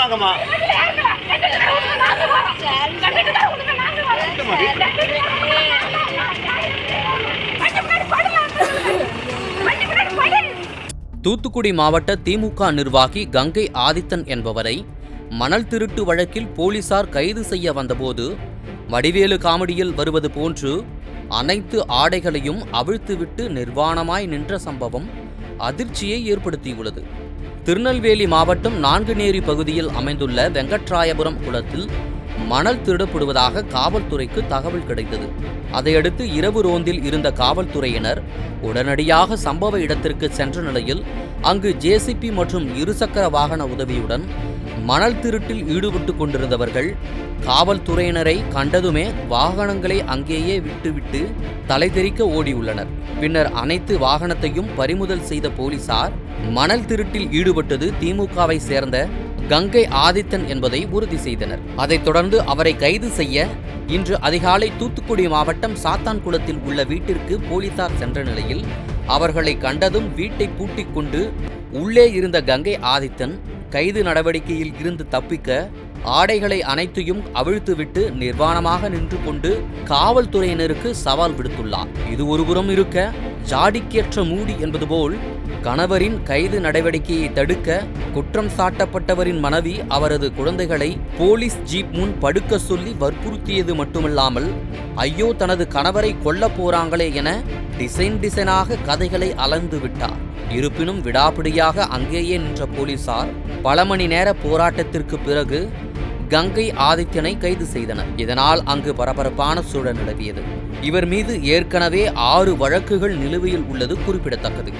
வாங்கம்மா. தூத்துக்குடி மாவட்ட திமுக நிர்வாகி கங்கை ஆதித்தன் என்பவரை மணல் திருட்டு வழக்கில் போலீசார் கைது செய்ய வந்தபோது வடிவேலு காமெடியில் வருவது போன்று அனைத்து ஆடைகளையும் அவிழ்த்துவிட்டு நிர்வாணமாய் நின்ற சம்பவம் அதிர்ச்சியை ஏற்படுத்தியுள்ளது. திருநெல்வேலி மாவட்டம் நான்குநேரி பகுதியில் அமைந்துள்ள வெங்கட்ராயபுரம் குளத்தில் மணல் திருடப்படுவதாக காவல்துறைக்கு தகவல் கிடைத்தது. அதையடுத்து இரவு ரோந்தில் இருந்த காவல்துறையினர் உடனடியாக சம்பவ இடத்திற்கு சென்ற நிலையில் அங்கு ஜேசிபி மற்றும் இருசக்கர வாகன உதவியுடன் மணல் திருட்டில் ஈடுபட்டு கொண்டிருந்தவர்கள் காவல்துறையினரை கண்டதுமே வாகனங்களை அங்கேயே விட்டுவிட்டு தலைதெறிக்க ஓடியுள்ளனர். பின்னர் அனைத்து வாகனத்தையும் பறிமுதல் செய்த போலீசார் மணல் திருட்டில் ஈடுபட்டது திமுகவை சேர்ந்த கங்கை ஆதித்தன் என்பதை உறுதி செய்தனர். அதைத் தொடர்ந்து அவரை கைது செய்ய இன்று அதிகாலை தூத்துக்குடி மாவட்டம் சாத்தான்குளத்தில் உள்ள வீட்டிற்கு போலீசார் சென்ற நிலையில் அவர்களை கண்டதும் வீட்டை பூட்டிக் கொண்டு உள்ளே இருந்த கங்கை ஆதித்தன் கைது நடவடிக்கையில் இருந்து தப்பிக்க ஆடைகளை அனைத்தையும் அவிழ்த்துவிட்டு நிர்வாணமாக நின்று கொண்டு காவல்துறையினருக்கு சவால் விடுத்துள்ளார். இது ஒருபுறம் இருக்க ஜாடிக்கேற்ற மூடி என்பது போல் கணவரின் கைது நடவடிக்கையை தடுக்க குற்றம் சாட்டப்பட்டவரின் மனைவி அவரது குழந்தைகளை போலீஸ் ஜீப் முன் படுக்க சொல்லி வற்புறுத்தியது மட்டுமல்லாமல் ஐயோ தனது கணவரை கொல்லப் போறாங்களே என டிசைன் டிசைனாக கதைகளை அளந்து விட்டார். இருப்பினும் விடாபிடியாக அங்கேயே நின்ற போலீசார் பல மணி நேர போராட்டத்திற்கு பிறகு கங்கை ஆதித்யனை கைது செய்தனர். இதனால் அங்கு பரபரப்பான சூழல் நிலவியது. இவர் மீது ஏற்கனவே ஆறு வழக்குகள் நிலுவையில் உள்ளது குறிப்பிடத்தக்கது.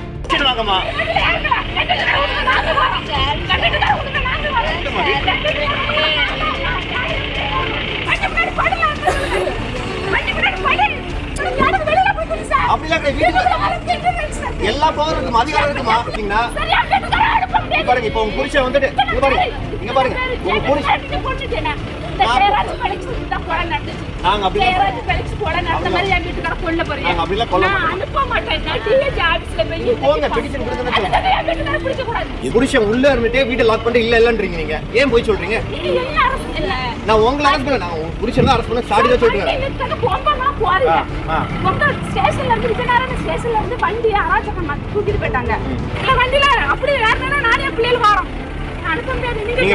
எல்லா பவர் இருக்குமா? அதிகாரம் இருக்குமா? பாருங்க இப்போ உங்க புருஷன் வந்துட்டு இங்க பாருங்க இங்க பாருங்க உங்க புருஷன். நாங்க அப்படி நாங்க அப்படிலாம் கொல்ல போங்க பெட்டிஷன் கொடுங்க புருஷன் உள்ள இருந்துட்டே வீட்டை லாக் பண்ணிட்டு இல்ல இல்லன்றீங்க நீங்க. ஏன் போய் சொல்றீங்க? நான் உங்களை பண்ண நான் உங்க புருஷன் தான் பண்ண ஸ்டார்டிங் தான் சொல்றேன். ஸ்டேஷன்ல இருந்து விஜயநாராயண ஸ்டேஷன்ல இருந்து வண்டி அராஜகம் தூக்கிட்டு போயிட்டாங்க. இந்த வண்டியில அப்படி வேற நானே என் பிள்ளைகள் வரோம் அனுப்ப